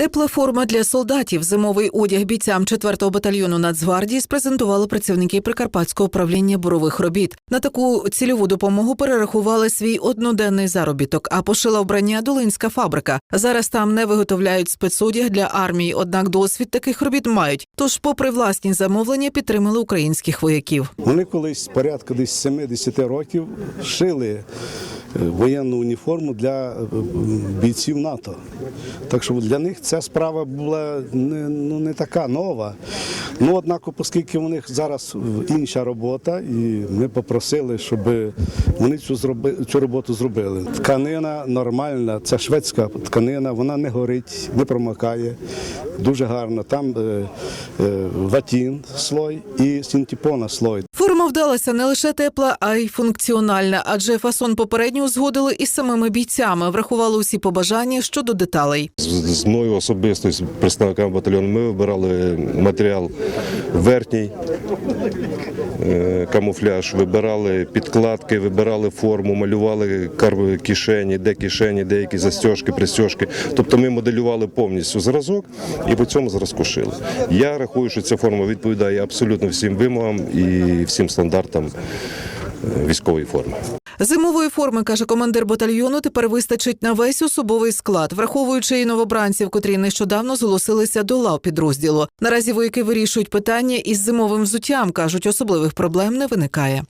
Тепла форма для солдатів, зимовий одяг бійцям 4-го батальйону Нацгвардії спрезентували працівники Прикарпатського управління бурових робіт. На таку цільову допомогу перерахували свій одноденний заробіток, а пошила вбрання Долинська фабрика. Зараз там не виготовляють спецодяг для армії, однак досвід таких робіт мають. Тож, попри власні замовлення, підтримали українських вояків. Вони колись порядка десь 70 років шили воєнну уніформу для е, бійців НАТО. Так що для них ця справа була не, ну, не така нова. Ну, однак, оскільки у них зараз інша робота, і ми попросили, щоб вони цю, зроби, цю роботу зробили. Тканина нормальна, це шведська тканина, вона не горить, не промокає. Дуже гарно. Там е, е, ватін слой і синтепона слой. Форма вдалася не лише тепла, а й функціональна, адже фасон попередньо узгодили із самими бійцями, врахували усі побажання щодо деталей. З, з мною особисто, з представниками батальйону, ми вибирали матеріал верхній, е, камуфляж, вибирали підкладки, вибирали форму, малювали кар- кишені, де кишені, деякі застіжки, пристіжки. Тобто ми моделювали повністю зразок і по цьому зразку шили. Я рахую, що ця форма відповідає абсолютно всім вимогам і всім стандартам е, військової форми. Зимової форми, каже командир батальйону, тепер вистачить на весь особовий склад, враховуючи і новобранців, котрі нещодавно зголосилися до лав підрозділу. Наразі вояки вирішують питання із зимовим взуттям. кажуть, особливих проблем не виникає.